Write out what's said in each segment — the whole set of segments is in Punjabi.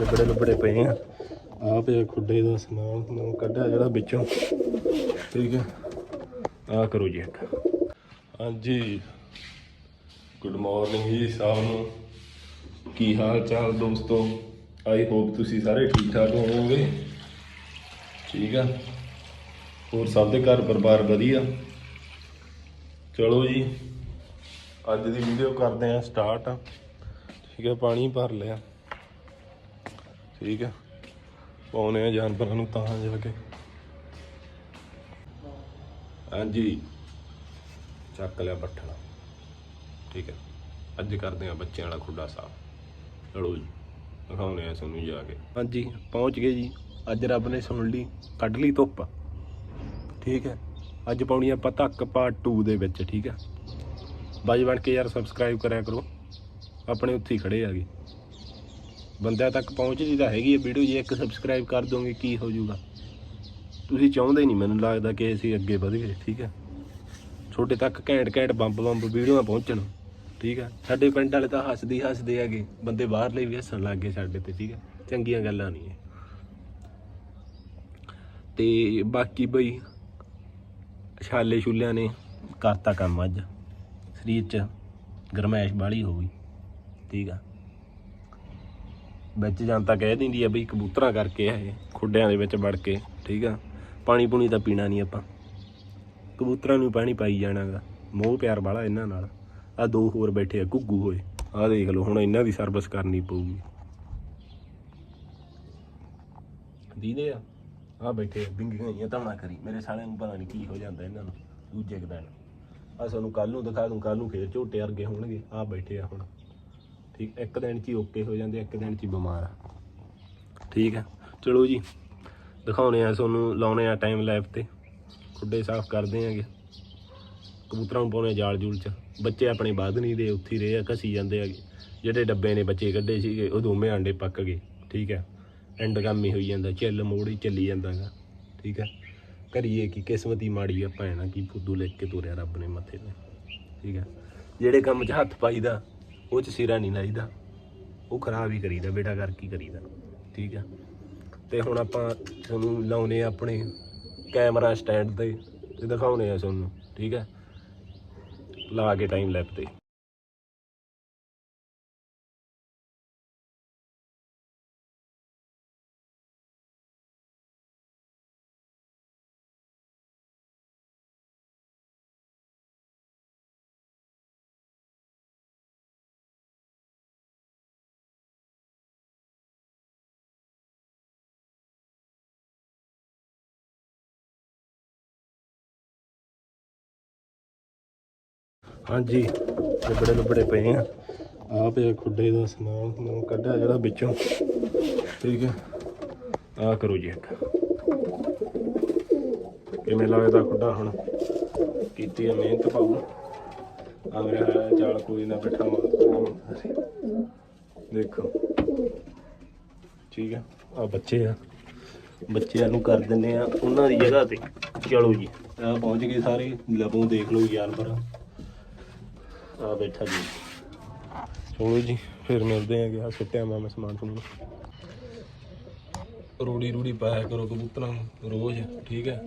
ਲਿਬੜੇ ਲਿਬੜੇ ਪਏ ਆ। ਆ ਪਿਆ ਖੁੱਡੇ ਦਾ ਸਮਾਨ ਨੂੰ ਕੱਢਿਆ ਜਿਹੜਾ ਵਿੱਚੋਂ। ਠੀਕ ਹੈ ਆ ਕਰੋ ਜੀ ਇੱਕ ਹਾਂਜੀ। ਗੁੱਡ ਮਾਰਨਿੰਗ ਜੀ ਸਭ ਨੂੰ। ਕੀ ਹਾਲ ਚਾਲ ਦੋਸਤੋ? ਆਈ ਹੋਪ ਤੁਸੀਂ ਸਾਰੇ ਠੀਕ ਠਾਕ ਹੋਵੋਗੇ। ਠੀਕ ਆ। ਹੋਰ ਸਭ ਦੇ ਘਰ ਪਰਿਵਾਰ ਵਧੀਆ? ਚਲੋ ਜੀ। ਅੱਜ ਦੀ ਵੀਡੀਓ ਕਰਦੇ ਆ ਸਟਾਰਟ ਠੀਕ ਹੈ ਪਾਣੀ ਭਰ ਲਿਆ। ਠੀਕ ਹੈ ਪਾਉਨੇ ਆ ਜਾਨਵਰਾਂ ਨੂੰ ਤਾਂ ਜਾ ਕੇ। ਹਾਂਜੀ। ਚੱਕ ਲਿਆ ਬੱਠਲਾ ਠੀਕ ਹੈ ਅੱਜ ਕਰਦੇ ਆ ਬੱਚਿਆਂ ਵਾਲਾ ਖੁੱਡਾ ਸਾਫ਼। ਚਲੋ ਜੀ ਦਿਖਾਉਨੇ ਆ ਤੁਹਾਨੂੰ ਜਾ ਕੇ। ਹਾਂਜੀ, ਪਹੁੰਚ ਗਏ ਜੀ। ਅੱਜ ਰੱਬ ਨੇ ਸੁਣ ਲਈ, ਕੱਢ ਲਈ ਧੁੱਪ। ਠੀਕ ਹੈ ਅੱਜ ਪਾਉਣੀ ਆਪਾਂ ਧੱਕ ਪਾਰਟ 2 ਦੇ ਵਿੱਚ, ਠੀਕ ਹੈ ਬਾਈ ਬਣ ਕੇ ਯਾਰ ਸਬਸਕ੍ਰਾਈਬ ਕਰਿਆ ਕਰੋ। ਆਪਣੇ ਉੱਥੇ ਹੀ ਖੜੇ ਆਗੇ ਬੰਦਿਆਂ ਤੱਕ ਪਹੁੰਚਦੀ ਤਾਂ ਹੈਗੀ ਹੈ। ਵੀਡੀਓ ਜੇ ਇੱਕ ਸਬਸਕ੍ਰਾਈਬ ਕਰ ਦੋਗੇ, ਕੀ ਹੋ ਜਾਊਗਾ? ਤੁਸੀਂ ਚਾਹੁੰਦੇ ਨਹੀਂ ਮੈਨੂੰ ਲੱਗਦਾ ਕਿ ਅਸੀਂ ਅੱਗੇ ਵਧ ਗਏ ਠੀਕ ਹੈ? ਛੋਟੇ ਤੱਕ ਘੈਂਟ ਘੈਂਟ ਬੰਬ ਬੰਬ ਵੀਡੀਓਆਂ ਪਹੁੰਚਣ, ਠੀਕ ਹੈ? ਸਾਡੇ ਪਿੰਡ ਵਾਲੇ ਤਾਂ ਹੱਸਦੇ ਹੱਸਦੇ ਹੈਗੇ। ਬੰਦੇ ਬਾਹਰਲੇ ਵੀ ਹੱਸਣ ਲੱਗ ਗਏ ਸਾਡੇ ਤੇ, ਠੀਕ ਹੈ? ਚੰਗੀਆਂ ਗੱਲਾਂ ਨਹੀਂ ਹੈ। ਤੇ ਬਾਕੀ ਬਈ, ਛਾਲੇ ਛੁੱਲਿਆਂ ਨੇ ਕਰਤਾ ਕੰਮ ਅੱਜ। ਸਰੀਰ 'ਚ ਗਰਮੈਸ਼ ਬਾਲੀ ਹੋ ਗਈ, ਠੀਕ ਆ? ਵਿੱਚ ਜਾਂ ਤਾਂ ਕਹਿ ਦਿੰਦੀ ਆ ਬਈ ਕਬੂਤਰਾਂ ਕਰਕੇ ਆ ਇਹ ਖੁੱਡਿਆਂ ਦੇ ਵਿੱਚ ਵੜ ਕੇ ਠੀਕ ਆ? ਪਾਣੀ ਪੂਣੀ ਤਾਂ ਪੀਣਾ ਨਹੀਂ ਆਪਾਂ। ਕਬੂਤਰਾਂ ਨੂੰ ਪਾਣੀ ਪਾਈ ਜਾਣਾਗਾ। ਮੋਹ ਪਿਆਰ ਵਾਲਾ ਇਹਨਾਂ ਨਾਲ। ਆ ਦੋ ਹੋਰ ਬੈਠੇ ਆ ਘੁੱਗੂ ਹੋਏ। ਆ ਦੇਖ ਲਓ ਹੁਣ ਇਹਨਾਂ ਦੀ ਸਰਵਿਸ ਕਰਨੀ ਪਊਗੀ। ਦੀਦੇ ਆ ਆ ਬੈਠੇ ਆ, ਬਿੰਗੀਆਂ ਹੋਈਆਂ ਤਾਂ ਨਾ ਕਰੀ। ਮੇਰੇ ਸਾਲਿਆਂ ਨੂੰ ਪਤਾ ਨਹੀਂ ਕੀ ਹੋ ਜਾਂਦਾ ਇਹਨਾਂ ਨੂੰ ਦੂਜੇ ਕੁ ਦਿਨ। ਆ ਤੁਹਾਨੂੰ ਕੱਲ ਨੂੰ ਦਿਖਾ ਦੂੰ ਕੱਲ ਨੂੰ ਫੇਰ ਝੋਟੇ ਅਰਗੇ ਹੋਣਗੇ। ਆ ਬੈਠੇ ਆ ਹੁਣ। ਠੀਕ, ਇੱਕ ਦਿਨ ਚ ਹੀ ਓਕੇ ਹੋ ਜਾਂਦੇ ਇੱਕ ਦਿਨ ਚ ਹੀ ਬਿਮਾਰ ਆ। ਠੀਕ ਹੈ ਚਲੋ ਜੀ ਦਿਖਾਉਣੇ ਆ ਤੁਹਾਨੂੰ, ਲਾਉਣੇ ਆ ਟਾਈਮ ਲੈਪ ਤੇ। ਖੁੱਡੇ ਸਾਫ਼ ਕਰਦੇ ਆਂਗੇ। ਕਬੂਤਰਾਂ ਨੂੰ ਪਾਉਣੇ ਆ ਜਾਲ ਜੂਲ ਚ। ਬੱਚੇ ਆਪਣੇ ਵੱਧ ਨਹੀਂ ਦੇ ਉੱਥੇ ਰਹੇ ਆ, ਘਸੀ ਜਾਂਦੇ ਹੈਗੇ ਜਿਹੜੇ ਡੱਬੇ ਨੇ ਬੱਚੇ ਕੱਢੇ ਸੀਗੇ, ਉਹ ਦੋਵੇਂ ਆਂਡੇ ਪੱਕ ਗਏ, ਠੀਕ ਹੈ ਐਂਡ ਕੰਮ ਹੀ ਹੋਈ ਜਾਂਦਾ, ਚੱਲ ਮੋੜ ਹੀ ਚੱਲੀ ਜਾਂਦਾਗਾ ਠੀਕ ਹੈ ਕਰੀਏ ਕੀ, ਕਿਸਮਤ ਹੀ ਮਾੜੀ ਆ ਭੈਣਾ ਕੀ ਫੁੱਦੂ ਲਿਖ ਕੇ ਤੋਰਿਆ ਰੱਬ ਨੇ ਮੱਥੇ ਤੇ, ਠੀਕ ਹੈ ਜਿਹੜੇ ਕੰਮ 'ਚ ਹੱਥ ਪਾਈਦਾ ਉਹ 'ਚ ਸਿਰਾ ਨਹੀਂ ਲਾਈਦਾ। ਉਹ ਖਰਾਬ ਹੀ ਕਰੀਦਾ, ਬੇਟਾ ਕਰ ਕੀ ਕਰੀਦਾ। ਠੀਕ ਹੈ ਤੇ ਹੁਣ ਆਪਾਂ ਤੁਹਾਨੂੰ ਲਾਉਨੇ ਆ ਆਪਣੇ ਕੈਮਰਾ ਸਟੈਂਡ ਤੇ ਤੇ ਦਿਖਾਉਨੇ ਆ ਤੁਹਾਨੂੰ। ਠੀਕ ਹੈ ਲਾ ਕੇ ਟਾਈਮ ਲੈਪ ਤੇ। ਹਾਂਜੀ, ਲਿਬੜੇ ਲੱਭੜੇ ਪਏ ਆ। ਆ ਪਿਆ ਖੁੱਡੇ ਦਾ ਸਮਾਨ ਨੂੰ ਕੱਢਿਆ ਜਿਹੜਾ ਵਿੱਚੋਂ। ਠੀਕ ਹੈ ਆ ਕਰੋ ਜੀ ਇੱਕ। ਕਿਵੇਂ ਲੱਗਦਾ ਖੁੱਡਾ ਹੁਣ? ਕੀਤੀ ਆ ਮਿਹਨਤ ਪਾਉ ਆ ਮੇਰਾ ਹੈ, ਚਾਲ ਕੋਈ ਨਾ ਬੈਠਾ ਮਾਰ ਦੇਖੋ। ਠੀਕ ਹੈ ਆ ਬੱਚੇ ਆ। ਬੱਚਿਆਂ ਨੂੰ ਕਰ ਦਿੰਦੇ ਆ ਉਹਨਾਂ ਦੀ ਜਗ੍ਹਾ ਤੇ। ਚਲੋ ਜੀ ਆ ਪਹੁੰਚ ਗਏ ਸਾਰੇ। ਲਬੋਂ ਦੇਖ ਲਓ ਯਾਰ ਪਰ ਆ ਬੈਠਾ ਜੀ। ਚਲੋ ਜੀ, ਫਿਰ ਮਿਲਦੇ ਆਂਗੇ ਆ ਸਿੱਟਿਆ ਮੈਂ ਮੈਂ ਸਮਾਨ ਤੁਹਾਨੂੰ ਰੋੜੀ ਰੂੜੀ ਪਾਇਆ ਕਰੋ ਕਬੂਤਰਾਂ ਨੂੰ, ਰੋਜ਼, ਠੀਕ ਹੈ?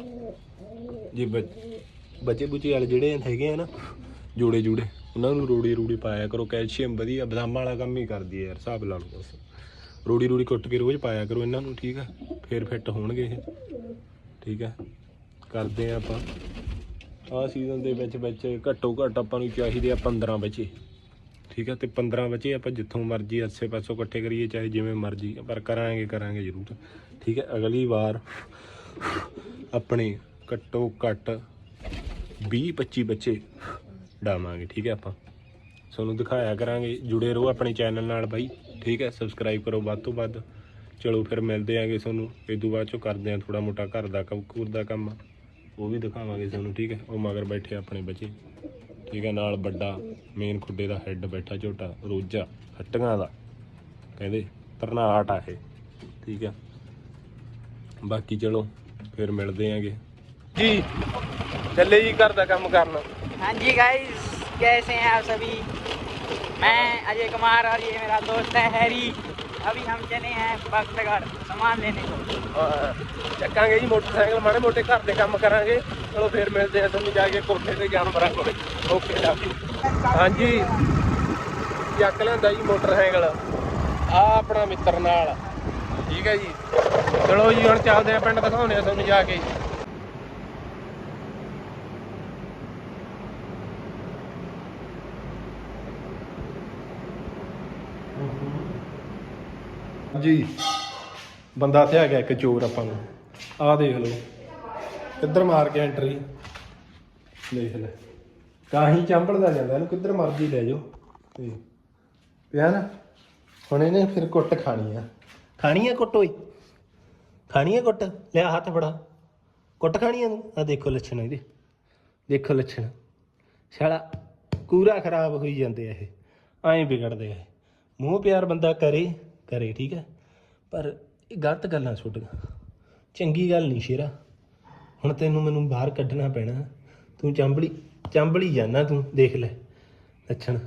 ਜੇ ਬੱਚ- ਬੱਚੇ ਬੁੱਚੇ ਵਾਲੇ ਜਿਹੜੇ ਹੈਗੇ ਆ ਨਾ, ਜੋੜੇ ਜੂੜੇ, ਉਹਨਾਂ ਨੂੰ ਰੋੜੀ ਰੂੜੀ ਪਾਇਆ ਕਰੋ। ਕੈਲਸ਼ੀਅਮ ਵਧੀਆ, ਬਦਾਮਾਂ ਵਾਲਾ ਕੰਮ ਹੀ ਕਰਦੀ ਹੈ ਯਾਰ, ਹਿਸਾਬ ਲਾ ਲਓ ਬਸ। ਰੋੜੀ ਰੂੜੀ ਕੁੱਟ ਕੇ ਰੋਜ਼ ਪਾਇਆ ਕਰੋ ਇਹਨਾਂ ਨੂੰ, ਠੀਕ ਹੈ? ਫਿਰ ਫਿੱਟ ਹੋਣਗੇ ਇਹ, ਠੀਕ ਹੈ? ਕਰਦੇ ਆ ਆਪਾਂ। ਆਹ ਸੀਜ਼ਨ ਦੇ ਵਿੱਚ ਵਿੱਚ ਘੱਟੋ ਘੱਟ ਆਪਾਂ ਨੂੰ ਚਾਹੀਦੇ ਆ 15 ਬੱਚੇ। ਠੀਕ ਹੈ ਤੇ 15 ਬੱਚੇ ਆਪਾਂ ਜਿੱਥੋਂ ਮਰਜ਼ੀ ਆਸੇ ਪਾਸੋਂ ਇਕੱਠੇ ਕਰੀਏ, ਚਾਹੇ ਜਿਵੇਂ ਮਰਜ਼ੀ, ਪਰ ਕਰਾਂਗੇ ਕਰਾਂਗੇ ਜ਼ਰੂਰ। ਠੀਕ ਹੈ ਅਗਲੀ ਵਾਰ ਆਪਣੇ ਘੱਟੋ ਘੱਟ 20 25 ਬੱਚੇ ਡਾਵਾਂਗੇ, ਠੀਕ ਹੈ ਆਪਾਂ। ਤੁਹਾਨੂੰ ਦਿਖਾਇਆ ਕਰਾਂਗੇ, ਜੁੜੇ ਰਹੋ ਆਪਣੇ ਚੈਨਲ ਨਾਲ ਬਾਈ। ਠੀਕ ਹੈ ਸਬਸਕ੍ਰਾਈਬ ਕਰੋ ਵੱਧ ਤੋਂ ਵੱਧ। ਚਲੋ ਫਿਰ ਮਿਲਦੇ ਆਂਗੇ ਤੁਹਾਨੂੰ, ਇਹ ਤੋਂ ਬਾਅਦ ਚੋਂ ਕਰਦੇ ਆਂ ਥੋੜਾ ਮੋਟਾ ਘਰ ਦਾ ਕੰਮ ਕੂਰ ਦਾ ਕੰਮ। ਉਹ ਵੀ ਦਿਖਾਵਾਂਗੇ ਤੁਹਾਨੂੰ ਠੀਕ ਹੈ ਉਹ ਮਗਰ ਬੈਠੇ ਆਪਣੇ ਬੱਚੇ ਠੀਕ ਹੈ ਨਾਲ ਵੱਡਾ ਮੇਨ ਖੁੱਡੇ ਦਾ ਹੈੱਡ ਬੈਠਾ ਝੋਟਾ ਰੋਜਾ ਹੱਟੀਆਂ ਦਾ ਕਹਿੰਦੇ ਤਰਨਾਟ ਆ ਇਹ ਠੀਕ ਹੈ ਬਾਕੀ ਚਲੋ ਫਿਰ ਮਿਲਦੇ ਆਂਗੇ ਜੀ ਚੱਲੇ ਜੀ ਘਰ ਦਾ ਕੰਮ ਕਰਨਾ हाँ जी गाइस कैसे हैं आप सभी मैं अजय कुमार और ये मेरा दोस्त है हैरी अभी हम चले हैं बख्तगढ़ सामान लेने को ਹਾਂ, ਚੱਕਾਂਗੇ ਜੀ, ਮੋਟਰਸਾਈਕਲ, ਮਾੜੇ ਮੋਟੇ ਘਰ ਦੇ ਕੰਮ ਕਰਾਂਗੇ। ਚਲੋ ਫੇਰ ਮਿਲਦੇ ਆ ਤੁਹਾਨੂੰ ਜਾ ਕੇ ਕੋਠੇ ਤੇ ਜਾਨਵਰਾਂ ਕੋਲੇ। ਓਕੇ ਹਾਂਜੀ। ਚੱਕ ਲੈਂਦਾ ਜੀ ਮੋਟਰਸਾਈਕਲ। ਆ ਆਪਣਾ ਮਿੱਤਰ ਨਾਲ। ਠੀਕ ਹੈ ਜੀ। ਚਲੋ ਜੀ, ਹੁਣ ਚੱਲਦੇ ਆ ਪਿੰਡ, ਦਿਖਾਉਂਦੇ ਆ ਤੁਹਾਨੂੰ ਜਾ ਕੇ। ਜੀ। ਬੰਦਾ ਤੇ ਆ ਗਿਆ ਇੱਕ ਚੋਰ ਆਪਾਂ ਨੂੰ। ਆਹ ਦੇਖ ਲਓ। ਕਿੱਧਰ ਮਾਰ ਕੇ ਐਂਟਰੀ ਦੇਖ ਲੈ। ਕਾਹੀ ਚੰਬੜਦਾ ਜਾਂਦਾ, ਇਹਨੂੰ ਕਿੱਧਰ ਮਰਜ਼ੀ ਲੈ ਜਾਓ। ਤੇ ਪਿਆ ਨਾ। ਹੁਣ ਇਹਨੇ ਫਿਰ ਕੁੱਟ ਖਾਣੀ ਆ। ਖਾਣੀ ਆ ਕੁੱਟ ਓਏ? ਖਾਣੀ ਆ ਕੁੱਟ? ਲਿਆ ਹੱਥ ਫੜਾ। ਕੁੱਟ ਖਾਣੀ ਆ ਤੂੰ ਆ ਦੇਖੋ ਲੱਛਣ ਇਹਦੇ। ਦੇਖੋ ਲੱਛਣ। ਸਾਲਾ ਕੂਰਾ ਖਰਾਬ ਹੋਈ ਜਾਂਦੇ ਆ ਇਹ। ਐਂ ਵਿਗੜਦੇ ਆ ਮੂੰਹ ਪਿਆਰ ਬੰਦਾ ਕਰੇ ਕਰੇ, ਠੀਕ ਹੈ ਪਰ ਇਹ ਗਲਤ ਗੱਲਾਂ ਛੁੱਟੀਆਂ। ਚੰਗੀ ਗੱਲ ਨਹੀਂ ਸ਼ੇਰਾ। ਹੁਣ ਤੈਨੂੰ ਮੈਨੂੰ ਬਾਹਰ ਕੱਢਣਾ ਪੈਣਾ। ਤੂੰ ਚੰਬਲੀ ਚੰਬਲੀ ਜਾਣਾ ਤੂੰ, ਦੇਖ ਲੈ। ਲੱਛਣ।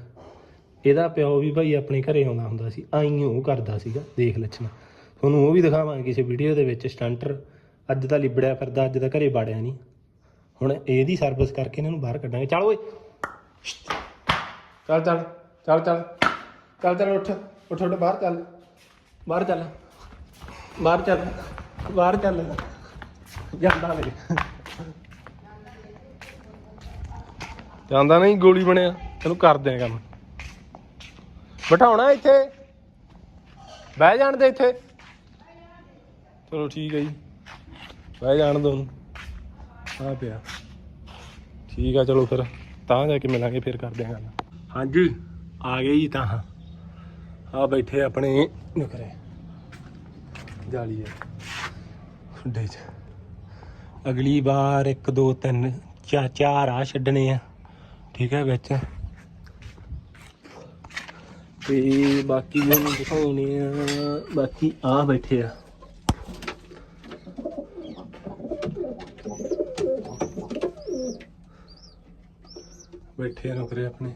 ਇਹਦਾ ਪਿਓ ਵੀ ਭਾਈ ਆਪਣੇ ਘਰੇ ਆਉਂਦਾ ਹੁੰਦਾ ਸੀ। ਆਈ ਉਹ ਕਰਦਾ ਸੀਗਾ। ਦੇਖ ਲੱਛਣ। ਤੁਹਾਨੂੰ ਉਹ ਵੀ ਦਿਖਾਵਾਂਗੇ ਕਿਸੇ ਵੀਡੀਓ ਦੇ ਵਿੱਚ। ਸਟੰਟਰ ਅੱਜ ਤਾਂ ਲਿਬੜਿਆ ਫਿਰਦਾ, ਅੱਜ ਤਾਂ ਘਰੇ ਬਾੜਿਆ ਨਹੀਂ। ਹੁਣ ਇਹਦੀ ਸਰਵਿਸ ਕਰਕੇ ਇਹਨਾਂ ਨੂੰ ਬਾਹਰ ਕੱਢਾਂਗੇ। ਚੱਲ ਓਏ। ਚੱਲ ਚੱਲ। ਚੱਲ ਚੱਲ। ਚੱਲ ਚੱਲ, ਉੱਠ। ਉੱਠ ਉੱਠ, ਬਾਹਰ ਚੱਲ। ਬਾਹਰ ਚੱਲ। ਬਾਹਰ ਚੱਲ ਬਾਹਰ ਚੱਲ। ਜਾਂਦਾ ਮੇਰੇ ਜਾਂਦਾ ਨਹੀਂ, ਗੋਲੀ ਬਣਿਆ। ਤੈਨੂੰ ਕਰਦੇ ਆ ਕੰਮ। ਬਿਠਾਉਣਾ ਇੱਥੇ। ਬਹਿ ਜਾਣ ਦੇ ਇੱਥੇ। ਚਲੋ ਠੀਕ ਹੈ ਜੀ। ਬਹਿ ਜਾਣ ਦੋ ਆ ਪਿਆ। ਠੀਕ ਆ, ਚਲੋ ਫਿਰ। ਤਾਂ ਜਾ ਕੇ ਮਿਲਾਂਗੇ, ਫਿਰ ਕਰਦੇ ਆ ਗੱਲ। ਹਾਂਜੀ, ਆ ਗਏ ਜੀ ਤਾਂ। ਆ ਬੈਠੇ ਆਪਣੇ ਨੁਕਰੇ। ਜਾਲੀ ਹੈ। ਖੁੱਡੇ 'ਚ ਅਗਲੀ ਵਾਰ 1 2 3 ਚਾਰ ਚਾਰ ਆ ਛੱਡਣੇ ਆ। ਠੀਕ ਹੈ ਵਿੱਚ। ਤੇ ਬਾਕੀ ਮੈਨੂੰ ਦਿਖਾਉਣੇ ਆ। ਬਾਕੀ ਆ ਬੈਠੇ ਆ। ਬੈਠੇ ਆ ਨੌਕਰੇ ਆਪਣੇ।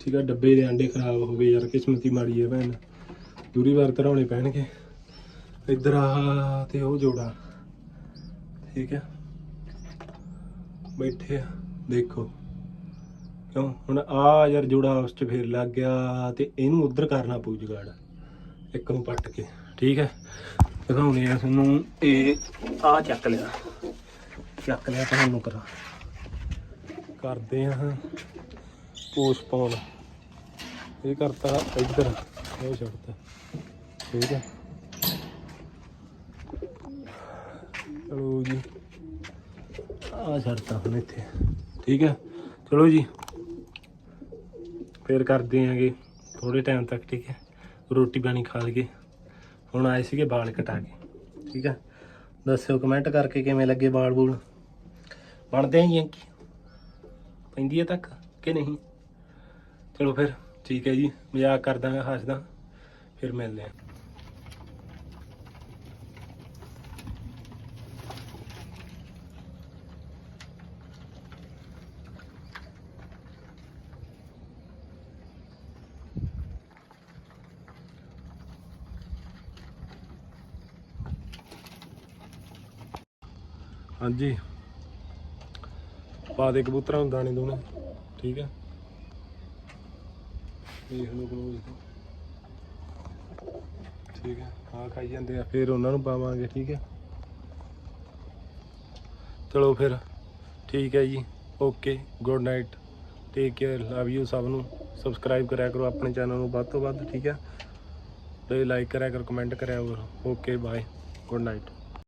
ਠੀਕ ਆ, ਡੱਬੇ ਦੇ ਆਂਡੇ ਖਰਾਬ ਹੋ ਗਏ ਯਾਰ, ਕਿਸਮਤੀ ਮਾੜੀ ਹੈ ਭੈਣ। ਦੂਰੀ ਵਾਰ ਕਰਾਉਣੇ ਪੈਣਗੇ। ਇੱਧਰ ਆ ਤੇ ਉਹ ਜੋੜਾ। ਠੀਕ ਹੈ। ਬੈਠੇ ਆ। ਦੇਖੋ। ਕਿਉਂ? ਹੁਣ ਆ ਯਾਰ ਜੋੜਾ ਉਸ ਚ ਫੇਰ ਲੱਗ ਗਿਆ ਤੇ ਇਹਨੂੰ ਉਧਰ ਕਰਨਾ ਪਊ ਜੁਗਾੜ। ਇੱਕ ਨੂੰ ਪੱਟ ਕੇ। ਠੀਕ ਹੈ। ਦਿਖਾਉਣੇ ਆ ਤੁਹਾਨੂੰ ਇਹ ਆ ਚੱਕ ਲਿਆ। ਚੱਕ ਲਿਆ ਤੁਹਾਨੂੰ ਕਰਾਂ ਕਰਦੇ ਆ ਪਾਉਣ। ਇਹ ਕਰਤਾ ਇੱਧਰ। ਉਹ ਛੱਡਤਾ। ਠੀਕ ਹੈ। ਚਲੋ ਜੀ। ਆ ਛੱਡਤਾ ਹੁਣ ਇੱਥੇ। ਠੀਕ ਹੈ। ਚਲੋ ਜੀ। ਫੇਰ ਕਰਦੇ ਆਂਗੇ ਥੋੜੇ ਟਾਈਮ ਤੱਕ ਠੀਕ ਹੈ। ਰੋਟੀ ਪਾਣੀ ਖਾ ਲਈਏ। ਹੁਣ ਆਏ ਸੀਗੇ ਵਾਲ ਕਟਾ ਕੇ। ਠੀਕ ਹੈ। ਦੱਸਿਓ ਕਮੈਂਟ ਕਰਕੇ ਕਿਵੇਂ ਲੱਗੇ ਵਾਲ ਬੂਲ ਬਣਦੇ ਆਂ ਜੀ ਕੀ ਪੈਂਦੀ ਹੈ ਤੱਕ ਕਿ ਨਹੀਂ? ਚਲੋ ਫਿਰ ਠੀਕ ਹੈ ਜੀ। ਮਜ਼ਾਕ ਕਰਦਾਂਗਾ ਹੱਸਦਾ। ਫਿਰ ਮਿਲਦੇ ਆਂ। ਹਾਂਜੀ। ਪਾ ਦੇ ਕਬੂਤਰਾਂ ਨੂੰ, ਦਾਣੇ ਦੋਨੇ ਠੀਕ ਹੈ। ਦੇਖ ਲਓ ਕੋਲ ਠੀਕ ਹੈ। ਹਾਂ ਖਾਈ ਜਾਂਦੇ ਆ, ਫਿਰ ਉਹਨਾਂ ਨੂੰ ਪਾਵਾਂਗੇ, ਠੀਕ ਹੈ। ਚਲੋ ਫਿਰ, ਠੀਕ ਹੈ ਜੀ। Okay good night take care love you ਸਭ ਨੂੰ। ਸਬਸਕ੍ਰਾਈਬ ਕਰਿਆ ਕਰੋ ਆਪਣੇ ਚੈਨਲ ਨੂੰ ਵੱਧ ਤੋਂ ਵੱਧ, ਠੀਕ ਹੈ। ਤੇ ਲਾਈਕ ਕਰਿਆ ਕਰੋ ਕਮੈਂਟ ਕਰਿਆ ਕਰੋ। Okay bye good night